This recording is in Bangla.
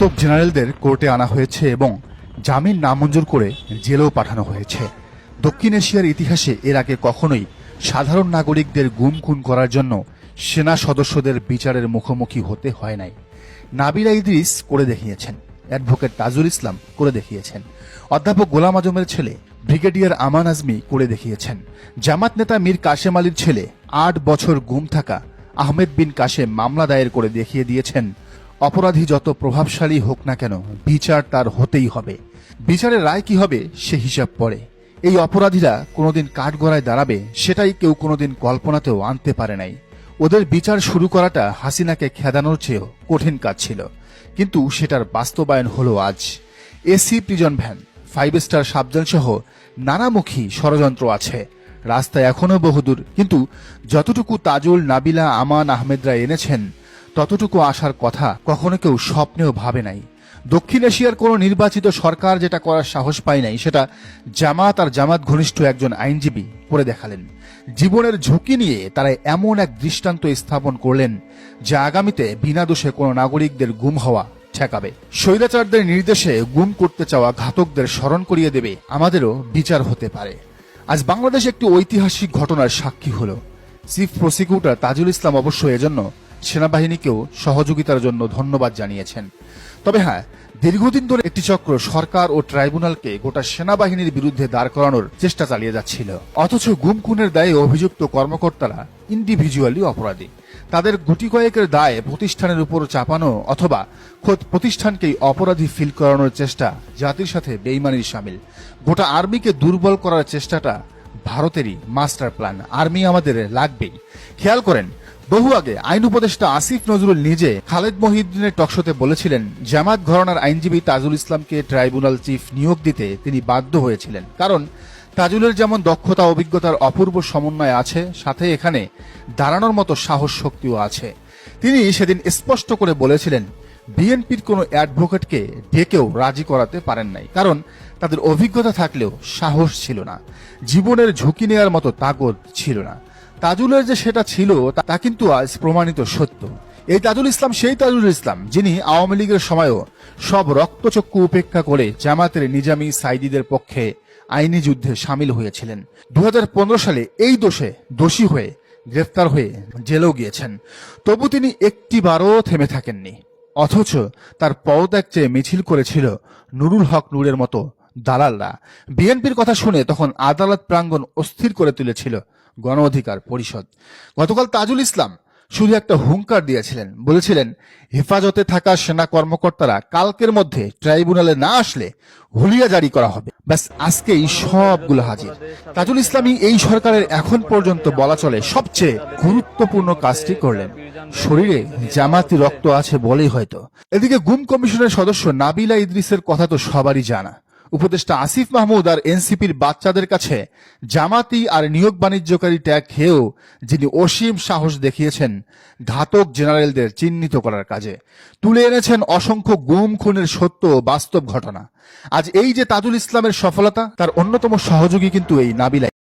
ঘাতক জেনারেলদের কোর্টে আনা হয়েছে এবং জামিন নামঞ্জুর করে জেলেও পাঠানো হয়েছে। দক্ষিণ এশিয়ার ইতিহাসে এর আগে কখনোই সাধারণ নাগরিকদের গুম খুন করার জন্য সেনা সদস্যদের বিচারের মুখোমুখি হতে হয় নাই। নাবিলা ইদ্রিস করে দেখিয়েছেন, অ্যাডভোকেট তাজুল ইসলাম করে দেখিয়েছেন, অধ্যাপক গোলাম আজমের ছেলে ব্রিগেডিয়ার আমান আজমি করে দেখিয়েছেন, জামাত নেতা মীর কাশেম আলীর ছেলে আট বছর গুম থাকা আহমেদ বিন কাশেম মামলা দায়ের করে দেখিয়ে দিয়েছেন অপরাধী যত প্রভাবশালী হোক না কেন, বিচার তার হতেই হবে। বিচারের রায় কি হবে, সে হিসাব পড়ে। এই অপরাধীরা কোনোদিন কাঠগড়ায় দাঁড়াবে, সেটাই কেউ কোনোদিন কল্পনাতেও আনতে পারে নাই। ওদের বিচার শুরু করাটা হাসিনাকে খেদানোর চেয়েও কঠিন কাজ ছিল। কিন্তু সেটার বাস্তবায়ন হলো আজ। AC prison van, five star Sabjan সহ নানামুখী ষড়যন্ত্র আছে। রাস্তায় এখনও বহুদূর, কিন্তু যতটুকু তাজুল, নাবিলা, আমান, আহমেদরা এনেছেন ততটুকু আসার কথা কখনো কেউ স্বপ্নেও ভাবে নাই। দক্ষিণ এশিয়ার কোনো নির্বাচিত সরকার যেটা করার সাহস পায় নাই, সেটা জামাত আর জামাত ঘনিষ্ঠ একজন আইনজীবী করে দেখালেন। জীবনের ঝুঁকি নিয়ে তারা এমন এক দৃষ্টান্ত স্থাপন করলেন, যা আগামীতে বিনা দোষে কোনো নাগরিকদের গুম হওয়া ঠেকাবে। স্বৈরাচারদের নির্দেশে গুম করতে চাওয়া ঘাতকদের স্মরণ করিয়ে দেবে আমাদেরও বিচার হতে পারে। আজ বাংলাদেশ একটি ঐতিহাসিক ঘটনার সাক্ষী হলো। চিফ প্রসিকিউটর তাজুল ইসলাম অবশ্য এজন্য সেনাবাহিনীকেও সহযোগিতার জন্য ধন্যবাদ জানিয়েছেন। তবে হ্যাঁ দীর্ঘদিন ধরে একটি চক্র সরকার ও ট্রাইব্যুনালকে গোটা সেনাবাহিনীর বিরুদ্ধে দাঁড় করানোর চেষ্টা চালিয়ে যাচ্ছিল। অথচ গুম খুনের দায়ে অভিযুক্ত কর্মকর্তারা ইন্ডিভিজুয়ালি অপরাধী। তাদের গুটি কয়েকের দায় প্রতিষ্ঠানের উপর চাপানো অথবা খোদ প্রতিষ্ঠানকেই অপরাধী ফিল করানোর চেষ্টা জাতির সাথে বেইমানির সামিল। গোটা আর্মিকে দুর্বল করার চেষ্টাটা ভারতেরই মাস্টার প্ল্যান আর্মি আমাদের লাগবেই। খেয়াল করেন, বহু আগে আইন উপদেষ্টা আসিফ নজরুল নিজে খালেদ মহিউদ্দিনের টকশোতে বলেছিলেন, জামাত ঘরানার আইনজীবী তাজুল ইসলামকে ট্রাইব্যুনাল চিফ নিয়োগ দিতে তিনি বাধ্য হয়েছিলেন। কারণ, তাজুলের যেমন দক্ষতা, অভিজ্ঞতার অপূর্ব সমন্বয় আছে, সাথে এখানে দাঁড়ানোর মতো সাহস শক্তিও আছে। তিনি সেদিন স্পষ্ট করে বলেছিলেন, বিএনপির কোনো অ্যাডভোকেটকে ডেকেও রাজি করাতে পারেন নাই। কারণ তাদের অভিজ্ঞতা থাকলেও সাহস ছিল না। জীবনের ঝুঁকি নেওয়ার মতো তাগদ ছিল না। তাজুলের যে সেটা ছিল, তা- তা কিন্তু আজ প্রমাণিত সত্য। এই তাজুল ইসলাম সেই তাজুল ইসলাম, যিনি আওয়ামী লীগের সময়ও সব রক্তচক্ষু উপেক্ষা করে জামাতের নিজামী সাইদিদের পক্ষে আইনি যুদ্ধে সামিল হয়েছিলেন। দু হাজার পনেরো সালে এই দোষে দোষী হয়ে গ্রেফতার হয়ে জেলেও গিয়েছেন। তবু তিনি একটিবারও থেমে থাকেননি। অথচ তার পদত্যাগ চেয়ে মিছিল করেছিল নুরুল হক নূরের মতো দালালরা। বিএনপির কথা শুনে তখন আদালত প্রাঙ্গণ অস্থির করে তুলেছিল গণ অধিকার পরিষদ। গতকাল তাজুল ইসলাম শুধু একটা হুঙ্কার দিয়েছিলেন। বলেছিলেন, হেফাজতে থাকা সেনা কর্মকর্তারা কালকের মধ্যে ট্রাইব্যুনালে না আসলে হুলিয়া জারি করা হবে। ব্যাস, আজকেই সবগুলো হাজির। তাজুল ইসলামী এই সরকারের এখন পর্যন্ত বলা চলে সবচেয়ে গুরুত্বপূর্ণ কাজটি করলেন। শরীরে জামাতি রক্ত আছে বলেই হয়তো। এদিকে গুম কমিশনের সদস্য নাবিলা ইদ্রিসের কথা তো সবারই জানা। উপদেষ্টা আসিফ মাহমুদ আর এনসিপির বাচ্চাদের কাছে জামাতি আর নিয়োগ বাণিজ্যকারী ট্যাগ খেয়েও যিনি অসীম সাহস দেখিয়েছেন, ঘাতক জেনারেলদের চিহ্নিত করার কাজে। তুলে এনেছেন অসংখ্য গুম, খুনের সত্য বাস্তব ঘটনা। আজ এই যে তাজুল ইসলামের সফলতা, তার অন্যতম সহযোগী কিন্তু এই নাবিলা